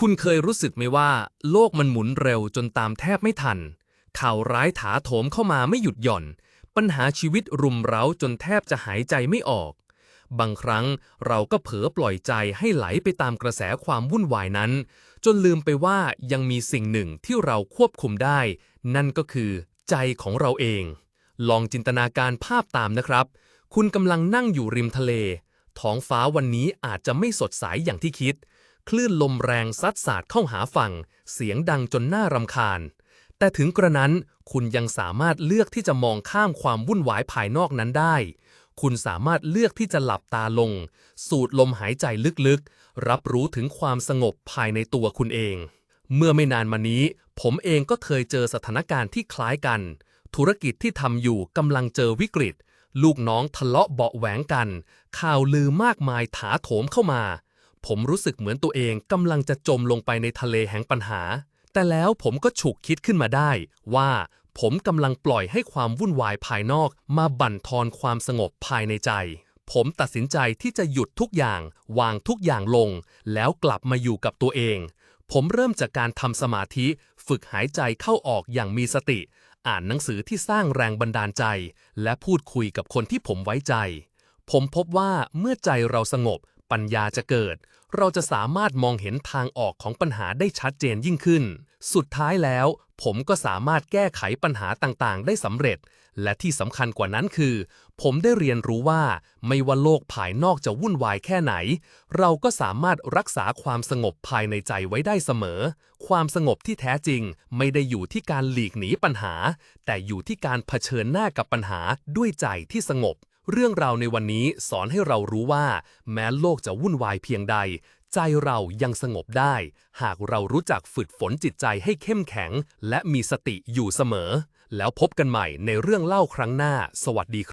คุณเคยรู้สึกไหมว่า โลกมันหมุนเร็วจนตามแทบไม่ทัน ข่าวร้ายถาโถมเข้ามาไม่หยุดหย่อน ปัญหาชีวิตรุมเร้าจนแทบจะหายใจไม่ออก บางครั้งเราก็เผลอปล่อยใจให้ไหลไปตามกระแสความวุ่นวายนั้น จนลืมไปว่ายังมีสิ่งหนึ่งที่เราควบคุมได้ นั่นก็คือ ใจของเราเอง ลองจินตนาการภาพตามนะครับ คุณกำลังนั่งอยู่ริมทะเล ท้องฟ้าวันนี้อาจจะไม่สดใสอย่างที่คิด คลื่นลมแรงซัดสาดเข้าหาฝั่ง เสียงดังจนน่ารำคาญ แต่ถึงกระนั้นคุณยังสามารถเลือกที่จะมองข้ามความวุ่นวายภายนอกนั้นได้ คุณสามารถเลือกที่จะหลับตาลง สูดลมหายใจลึกๆ รับรู้ถึงความสงบภายในตัวคุณเอง เมื่อไม่นานมานี้ ผมเองก็เคยเจอสถานการณ์ที่คล้ายกัน ธุรกิจที่ทำอยู่กำลังเจอวิกฤต ลูกน้องทะเลาะเบาะแหวงกัน ข่าวลือมากมายถาโถมเข้ามา ผมรู้สึกเหมือนตัวเองกำลังจะจมลงไปในทะเลแห่งปัญหา แต่แล้วผมก็ฉุกคิดขึ้นมาได้ ว่าผมกำลังปล่อยให้ความวุ่นวายภายนอก มาบั่นทอนความสงบภายในใจ ผมตัดสินใจที่จะหยุดทุกอย่าง วางทุกอย่างลง แล้วกลับมาอยู่กับตัวเอง ผมเริ่มจากการทำสมาธิ ฝึกหายใจเข้าออกอย่างมีสติ อ่านหนังสือที่สร้างแรงบันดาลใจ และพูดคุยกับคนที่ผมไว้ใจ ผมพบว่าเมื่อใจเราสงบ ปัญญาจะเกิด เราจะสามารถมองเห็นทางออกของปัญหาได้ชัดเจนยิ่งขึ้น สุดท้ายแล้ว ผมก็สามารถแก้ไขปัญหาต่างๆ ได้สำเร็จ และที่สำคัญกว่านั้นคือ ผมได้เรียนรู้ว่า ไม่ว่าโลกภายนอกจะวุ่นวายแค่ไหน เราก็สามารถรักษาความสงบภายในใจไว้ได้เสมอ ความสงบที่แท้จริง ไม่ได้อยู่ที่การหลีกหนีปัญหา แต่อยู่ที่การเผชิญหน้ากับปัญหาด้วยใจที่สงบ เรื่องราวในวันนี้สอนให้เรารู้ว่า แม้โลกจะวุ่นวายเพียงใด ใจเรายังสงบได้ หากเรารู้จักฝึกฝนจิตใจให้เข้มแข็ง และมีสติอยู่เสมอ แล้วพบกันใหม่ในเรื่องเล่าครั้งหน้า สวัสดีครับ